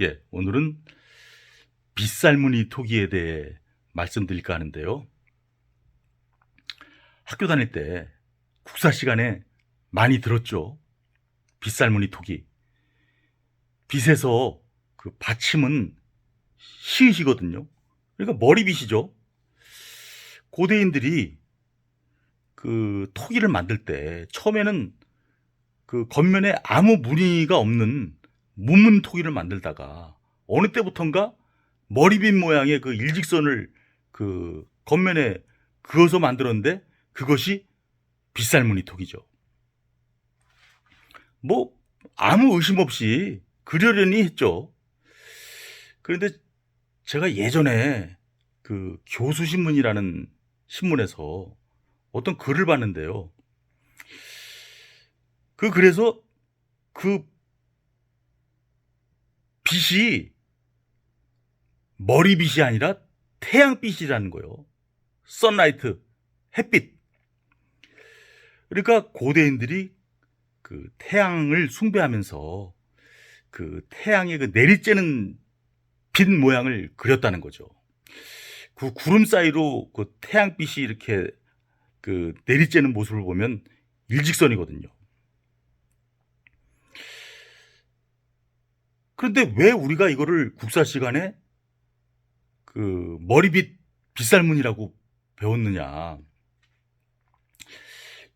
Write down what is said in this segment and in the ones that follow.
예, 오늘은 빗살무늬 토기에 대해 말씀드릴까 하는데요. 학교 다닐 때 국사 시간에 많이 들었죠. 빗살무늬 토기. 빗에서 그 받침은 시읒이거든요. 그러니까 머리빗이죠. 고대인들이 그 토기를 만들 때 처음에는 그 겉면에 아무 무늬가 없는 무문 토기를 만들다가 어느 때부턴가 머리빗 모양의 그 일직선을 그 겉면에 그어서 만들었는데 그것이 빗살무늬 토기죠. 뭐 아무 의심 없이 그러려니 했죠. 그런데 제가 예전에 그 교수신문이라는 신문에서 어떤 글을 봤는데요. 그 그래서 그 빛이 머리빛이 아니라 태양빛이라는 거예요. 선라이트, 햇빛. 그러니까 고대인들이 그 태양을 숭배하면서 그 태양의 그 내리쬐는 빛 모양을 그렸다는 거죠. 그 구름 사이로 그 태양빛이 이렇게 그 내리쬐는 모습을 보면 일직선이거든요. 그런데 왜 우리가 이거를 국사 시간에 그 머리빗 빗살문이라고 배웠느냐?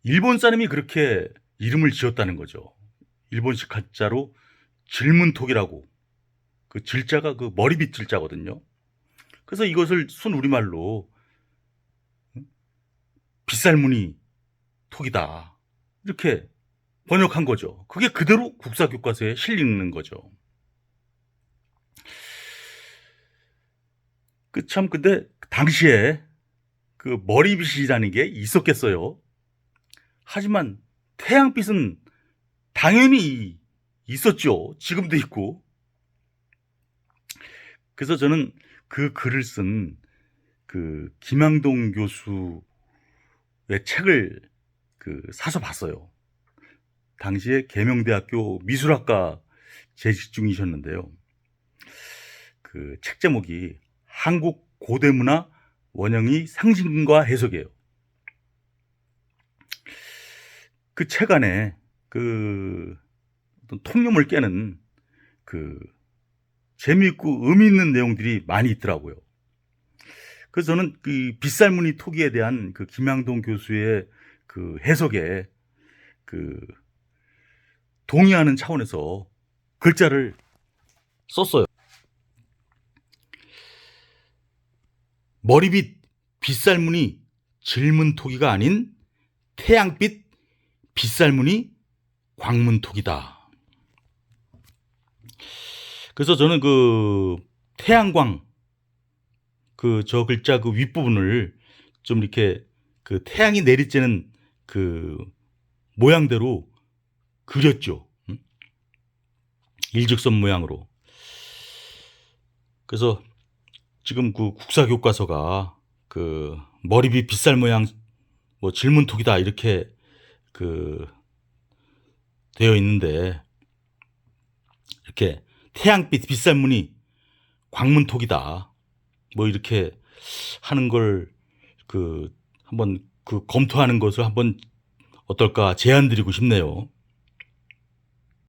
일본 사람이 그렇게 이름을 지었다는 거죠. 일본식 한자로 질문톡이라고. 그 질자가 그 머리빗 질자거든요. 그래서 이것을 순 우리말로 빗살무늬 톡이다. 이렇게 번역한 거죠. 그게 그대로 국사 교과서에 실리는 거죠. 그 참 근데 당시에 그 머리빗이라는 게 있었겠어요. 하지만 태양빛은 당연히 있었죠. 지금도 있고. 그래서 저는 그 글을 쓴 그 김양동 교수의 책을 그 사서 봤어요. 당시에 계명대학교 미술학과 재직 중이셨는데요. 그 책 제목이 한국 고대 문화 원형의 상징과 해석이에요. 그 책 안에 그 어떤 통념을 깨는 그 재미있고 의미 있는 내용들이 많이 있더라고요. 그래서 저는 그 빗살무늬 토기에 대한 그 김양동 교수의 그 해석에 그 동의하는 차원에서 글자를 썼어요. 머리빗 빗살무늬 질문토기가 아닌 태양빛 빗살무늬 광문토기다. 그래서 저는 그 태양광 그 저 글자 그 윗부분을 좀 이렇게 그 태양이 내리쬐는 그 모양대로 그렸죠. 응? 일직선 모양으로. 그래서 지금 그 국사 교과서가 그 머리빗 빗살 모양 뭐 질문톡이다 이렇게 그 되어 있는데 이렇게 태양빛 빗살 무늬 광문톡이다 뭐 이렇게 하는 걸 그 한번 그 검토하는 것을 한번 어떨까 제안 드리고 싶네요.